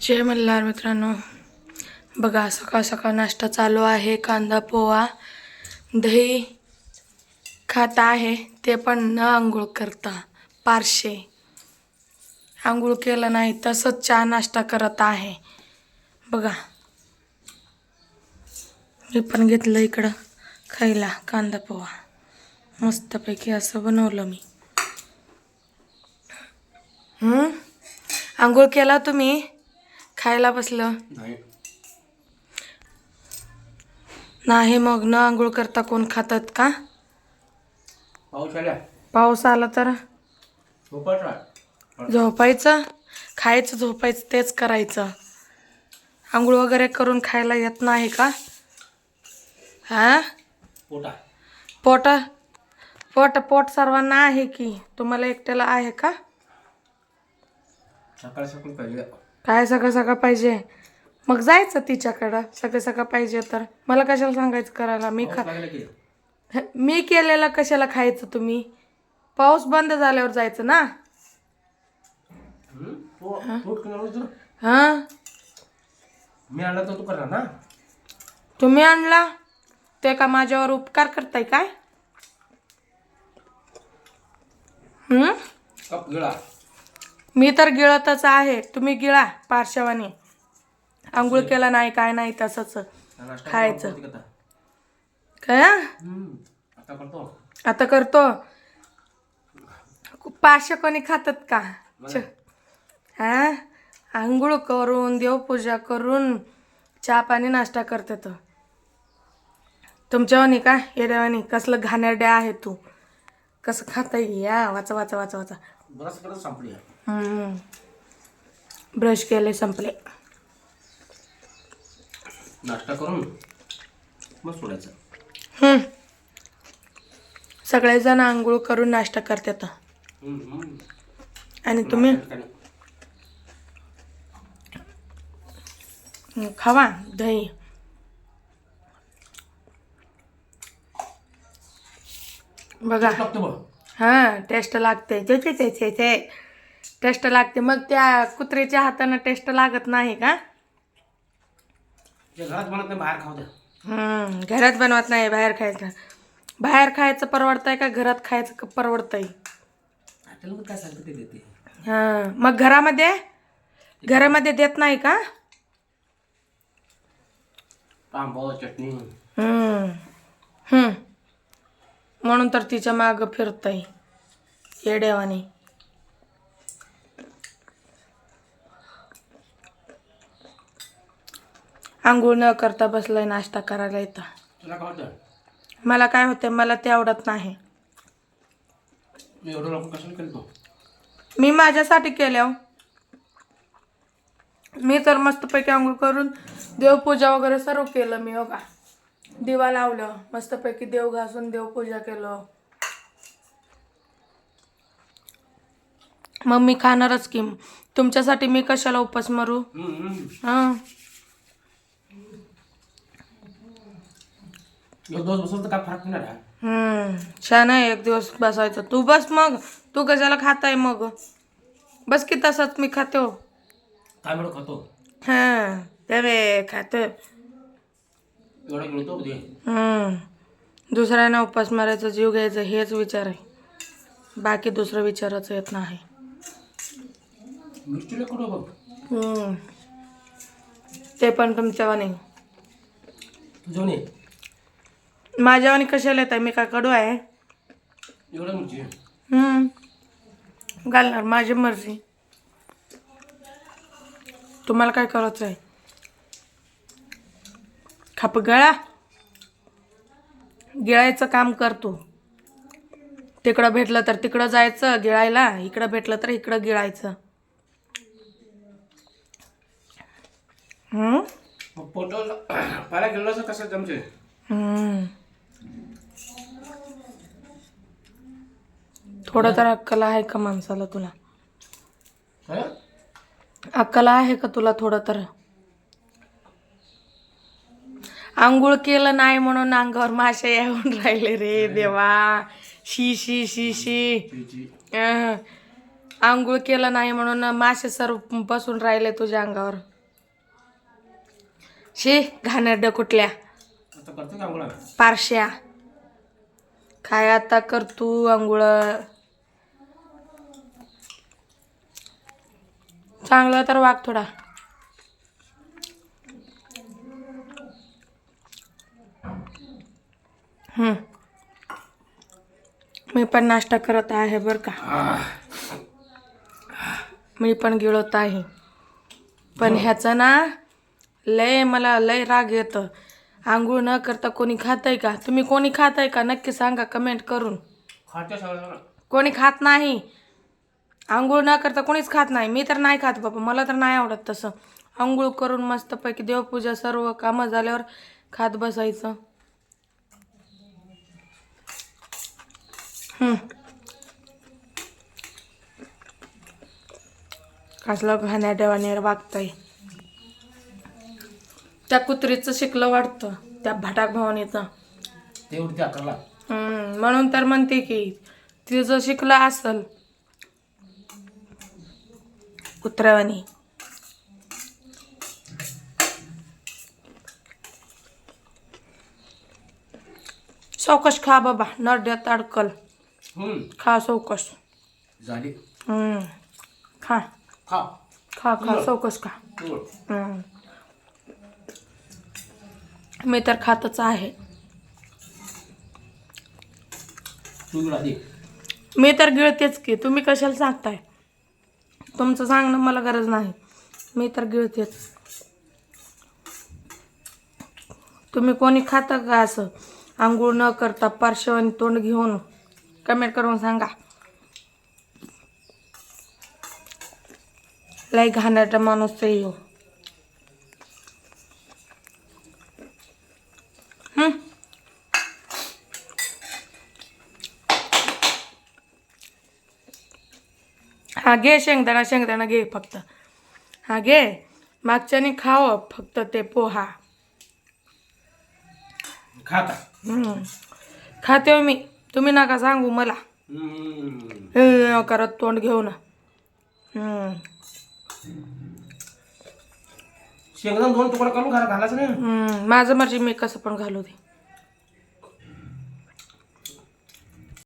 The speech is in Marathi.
जय मल्हार मित्रांनो. बघा सकाळ सकाळ नाश्ता चालू आहे. कांदा पोहा दही खात आहे. ते पण न आंघोळ करता. पारशे. आंघोळ केलं नाही तसंच चहा नाश्ता करत आहे. बघा. मी पण घेतलं इकडं खायला कांदा पोहा. मस्तपैकी असं बनवलं मी. आंघोळ केला तुम्ही? खायला बसलं. नाही. मग न आंघोळ करता कोण खातात का? पाऊस आला. पाऊस आला तर? झोपायचा? खायचं झोपायचं तेच करायचं. आंघोळ वगैरे करून खायला येत नाही का? हा? पोटा. पोट? पोट पोट सर्वांना आहे की? तुम्हाला एकट्याला आहे का? सकाळ सकाळ पाहिजे. काय सगळं सगळं पाहिजे? मग जायचं तिच्याकडं. सगळं सगळं पाहिजे तर. मला कशाला सांगायचं करायला? मी खा मी केलेलं कशाला खायचं तुम्ही? पाऊस बंद झाल्यावर जायचं ना? हम्म? ना. हां? मी आणला तर तू करणार ना? तुम्ही आणला? ते का माझ्यावर उपकार करताय काय? हं? मी तर गिळतच आहे. तुम्ही गिळा पार्श्वानी आंघोळ केला नाही काय नाही तसंच. खायचं. करतो? काय. आता करतो. करतो पाचशे कोणी खातात का? हा? आंघोळ करून देवपूजा करून चहा पाणी नाश्ता करतात. तुमच्यावानी का? येड्यावानी? कसलं घाणेरड्या आहे तू? कसं खाता या वाचा वाचा वाचा वाचा बराच करत संपली हम्म. ब्रश केले संपले नाश्ता करून मग सोडायचं हम्म. सगळेजण आंघोळ करून नाश्ता करतात हम्म, हम्म. आणि तुम्ही नाश्ता ठिकाणी. खावा दही बघा. हां टेस्ट लागते. चे चे चे चे चे टेस्ट लागते. मग त्या कुत्र्याच्या हातानं टेस्ट लागत नाही का? घरात बनत नाही बाहेर हं, घरात बनवत नाही बाहेर खायचं. बाहेर खायचं परवडतंय का घरात खायचं परवडतंय? हॉटेलमध्ये काय सांगतं ते देते. हां मग घरामध्ये? घरामध्ये देत नाही का? चटणी. हम्म. हम्म. म्हणून तर तिच्या मागं फिरतय. येड्यावानी आंघोळ न करता बसलाय नाश्ता करायला येतं मला काय होते मला ते आवडत नाही. मी माझ्यासाठी केल्या हो. मी तर मस्तपैकी आंघोळ करून देवपूजा वगैरे सर्व केलं मी हो का? दिवा लावलं मस्तपैकी देव घासून देवपूजा केलं. मग मी खाणारच की. तुमच्यासाठी मी कशाला उपास मारू? हम्म, हम्म. हां. एक दिवस बसवलं तर काय फरक नाही राहत. हम्म, छान आहे एक दिवस बसायचं. तू बस मग. तू कशाला खाताय मग? बस की तसंच मी खाते. हो खातो? हां. ते खाते. एवढा हम्म. दुसऱ्यांना उपास मारायचा जीव घ्यायचा हेच विचार आहे. बाकी दुसरं विचारच येत नाही. मिरचीला कुठं बघ? हम्म. ते पण तुमच्यावानी तू जेवण ये माझ्यावानी कशाला येत आहे? मी काय कडू आहे? एवढं मिरची हम्म. घालणार माझी मर्जी. तुम्हाला काय करायचं आहे खाप गळा गिळायचं काम कर तू. तिकडं भेटलं तर तिकडं जायचं गिळायला इकडं भेटलं तर इकडं गिळायचं. गेलो कसं जमचे हम्म. थोडं तर अक्कल आहे का माणसाला तुला? अक्कल आहे का तुला थोडं तर? आंघोळ केलं नाही म्हणून अंगावर मासे येऊन राहिले रे देवा. शी शी शी शी. आंघोळ केलं नाही म्हणून मासे सर्व बसून राहिले तुझ्या अंगावर. शी घाणेरड कुठल्या? पारश्या. काय आता कर तू आंघोळ? चांगलं तर वाग थोडा. मी पण नाश्ता करत आहे बरं का. मी पण गिळत आहे. पण ह्याचं ना लय मला लय राग येतं. आंघोळ न करता कोणी खातंय का? तुम्ही कोणी खाताय का? नक्की सांगा कमेंट करून. कोणी खात नाही. आंघोळ न करता कोणीच खात नाही. मी तर नाही खात बाबा मला तर नाही आवडत तसं. आंघोळ करून मस्तपैकी देवपूजा सर्व कामं झाल्यावर खात बसायचं. कसलं घाण्या देवाने वागतंय. त्या कुत्रीचं शिकलं वाटतं त्या भटाक भवानीचं. अकराला म्हणून तर म्हणते की तिचं शिकलं असल कुत्र्यावानी. चौकश खा बाबा नरड्यात अडकल. खा चौकश झाली. हम्म, खा. खा. खा खा चौकश खा. मी तर खातच आहे. मी तर गिळतेच की. तुम्ही कशाला सांगताय? तुमचं सांगणं मला गरज नाही. मी तर गिळतेच. तुम्ही कोणी खाता का असं? आंघोळ न करता पार्श्वनी तोंड घेऊन कमेंट करून सांगा लय घाणेरडा माणूस ह्यो. हं? हा घे शेंगदाणा शेंगदाणा घे फक्त हा घे मागच्याने खावं फक्त ते पोहा खाता हम्म. खाते हो मी तुम्ही नका सांगू मला. करत तोंड घेऊ ना हम्म. शेंगदाणा दोन तुकडा करून घरा घालायचं नाही? हम्म. माझं मर्जी मी कसं पण घालू दे.